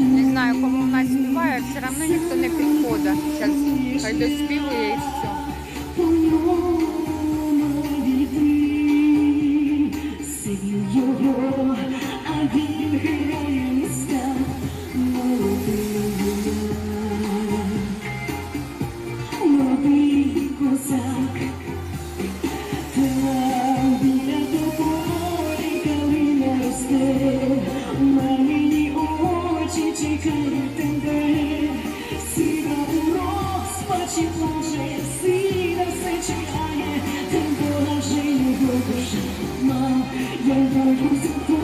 Не знаю, кому вона співає, все одно ніхто не підходить. Зараз пойду доспівує і все. Синю його, 忘记你，一个四季，爱也恨不能，谁也不懂，什么要得如此。